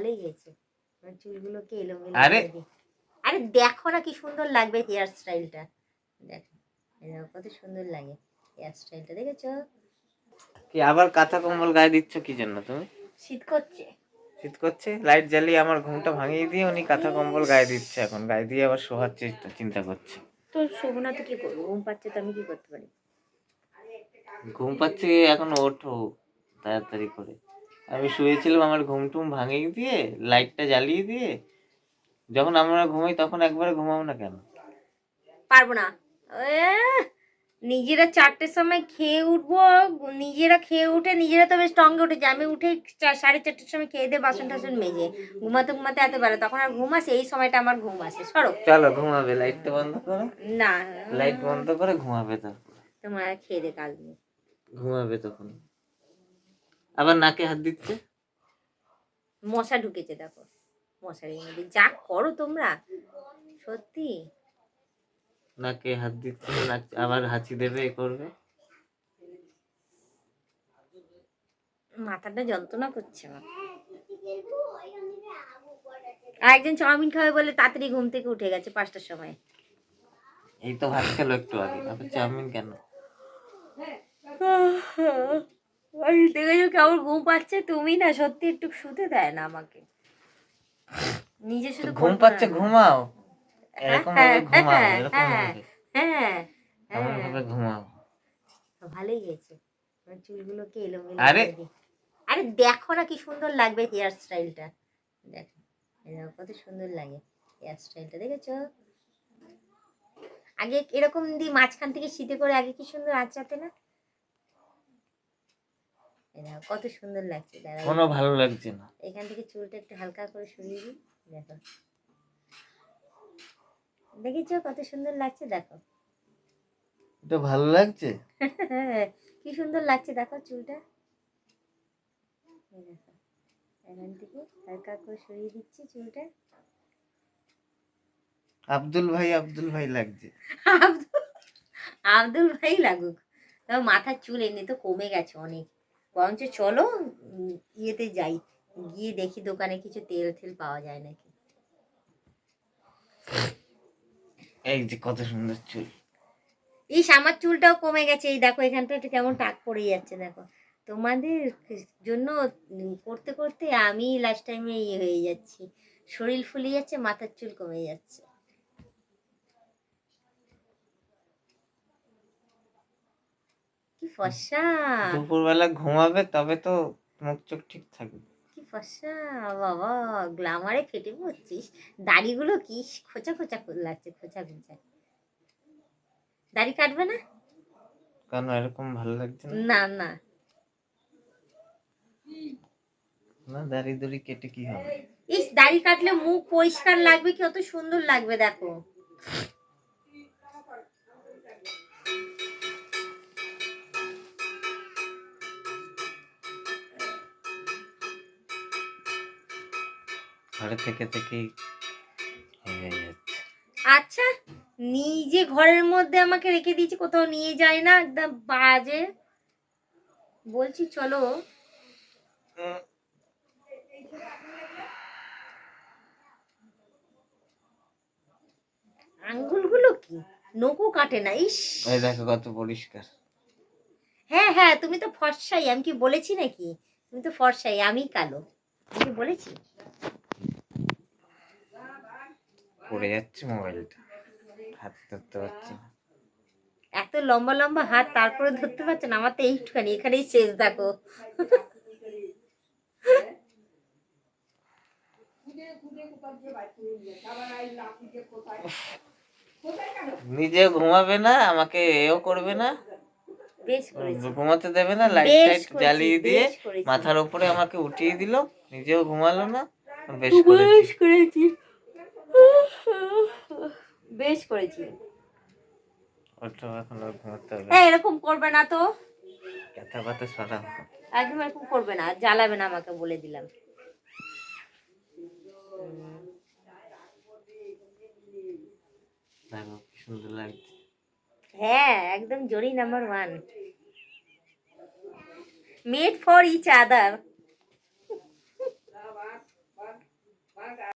ভালোই হয়েছে চুলগুলোকে এলোমেলো আরে! আরে দেখো না কি সুন্দর লাগবে হেয়ার স্টাইলটা দেখো কত সুন্দর লাগে হেয়ার স্টাইলটা দেখেছ? কি আবার কাঁথা কম্বল গায়ে দিচ্ছ কি জন্য তুমি? শীত করছে। শীত করছে? লাইট জ্বালিয়ে আমার ঘুমটা ভাঙিয়ে দিয়ে উনি কাঁথা কম্বল গায়ে দিচ্ছে এখন। গায়ে দিয়ে আবার চেষ্টা চিন্তা করছে। তো শোবো না তো কি করব? ঘুম পাচ্ছে তো আমি কি করতে পারি? ঘুম পাচ্ছে এখন ওঠো তাড়াতাড়ি করে। আমি শুয়েছিলাম আমার ঘুম টুম ভাঙিয়ে দিয়ে লাইটটা জ্বালিয়ে দিয়ে। যখন আমরা ঘুমাই তখন একবারে ঘুমাও না কেন? পারব না। নিজেরা চারটের সময় খেয়ে উঠবো নিজেরা খেয়ে উঠে নিজেরা তো বেশ টঙ্গে উঠেছে। আমি উঠে সাড়ে চারটের সময় খেয়ে দিয়ে বাসন টাসন মেজে ঘুমাতে ঘুমাতে এত বেলা। তখন আর ঘুম আসে এই সময়টা আমার ঘুম আসে। সরো। চলো ঘুমাবে। লাইটটা বন্ধ করো। না। লাইট বন্ধ করে ঘুমাবে তারপর। তোমার খেয়ে দে কাজ ঘুমাবে তখন। আবার নাকে হাত দিচ্ছে? মশা ঢুকেছে দেখো। মশারির মধ্যে। যা করো তোমরা সত্যি। নাকে হাত দিচ্ছে আবার হাঁচি দেবে এ করবে? মাথাটা যন্ত্রণা করছে আমার। আর একজন চাউমিন খাবে বলে তাড়াতাড়ি ঘুম থেকে উঠে গেছে পাঁচটার সময়। এই তো ভাত খেলো একটু আগে চাউমিন কেন? দেখেছ কেমন ঘুম পাচ্ছে তুমি না সত্যি একটু শুতে দেয় না আমাকে। নিজে শুধু ঘুম পাচ্ছে ঘুমাও। এরকম ভাবে হ্যাঁ, ঘুমাও হ্যাঁ, এরকম হ্যাঁ, ভাবে এমন ভাবে ঘুমাও। ভালোই হয়েছে আমার চুলগুলোকে এলোমেলো আরে! আরে দেখো না কি সুন্দর লাগবে হেয়ার স্টাইলটা দেখো কত সুন্দর লাগে হেয়ার স্টাইলটা দেখেছ? আগে এরকম দি মাঝখান থেকে শীতে করে আগে কি সুন্দর আঁচাতে না? এই দেখো কত সুন্দর লাগছে দাঁড়াও। কোনো ভালো লাগছে না। এখান থেকে চুলটা একটু হালকা করে সরিয়ে দিই দেখো। দেখেছ কত সুন্দর লাগছে দেখো। এটা ভালো লাগছে? কি সুন্দর লাগছে দেখো চুলটা। এখান থেকে হালকা করে সরিয়ে দিচ্ছি চুলটা। আব্দুল ভাই আব্দুল ভাই লাগছে। আব্দুল ভাই লাগুক। তবে মাথার চুল এমনি তো কমে গেছে অনেক। বরঞ্চ চলো ইয়েতে যাই। গিয়ে দেখি দোকানে কিছু তেল তেল পাওয়া যায় নাকি। এই যে কত সুন্দর চুল। ইস আমার চুলটাও কমে গেছে। এই দেখো এখানটা একটু কেমন টাক পড়ে যাচ্ছে দেখো। তোমাদের জন্য করতে করতে আমি লাস্ট টাইমে ইয়ে হয়ে যাচ্ছি। শরীর ফুলে যাচ্ছে মাথার চুল কমে যাচ্ছে। কি ফর্সা দুপুরবেলা ঘুমাবে তবে তো মুখ চোখ ঠিক থাকবে। কি ফর্সা বাবা গ্লামারে ফেটে পড়ছিস। দাড়িগুলো কি খোঁচা খোঁচা লাগছে খোঁচা খোঁচা। দাড়ি কাটবে না? কেন এরকম ভালো লাগছে না না। না দাড়ি দড়ি কেটে কি হবে? ইস দাড়ি কাটলে মুখ পরিষ্কার লাগবে কি? অত সুন্দর লাগবে দেখো। ঘরে থেকে থেকেই আচ্ছা নিজে ঘরের মধ্যে আমাকে রেখে দিয়েছি কোথাও নিয়ে যায় না একদম বাজে। বলছি চলো। আঙ্গুলগুলো কি? নখও কাটে না ইস। এই দেখো কত পরিষ্কার। হ্যাঁ হ্যাঁ তুমি তো ফর্সাই আমি কি বলেছি নাকি? তুমি তো ফর্সাই আমি কালো। আমি বলেছি? পড়ে যাচ্ছে মোবাইলটা। হাত ধরতে পারছি না। এত লম্বা লম্বা হাত তারপরে ধরতে পারছে না আমার তো এইটুখানি এখানেই শেষ দেখো। নিজে ঘুমাবে না আমাকে এও করবে না। ঘুমাতে দেবে না লাইট টাইট জ্বালিয়ে দিয়ে মাথার উপরে আমাকে উঠিয়ে দিল নিজেও ঘুমালো না বেশ করেছি। বেশ করেছি। উল্টো এরকম করবে না তো। একদম এরকম করবে না জ্বালাবে না আমাকে বলে দিলাম। হ্যাঁ একদম জরি number one made for each other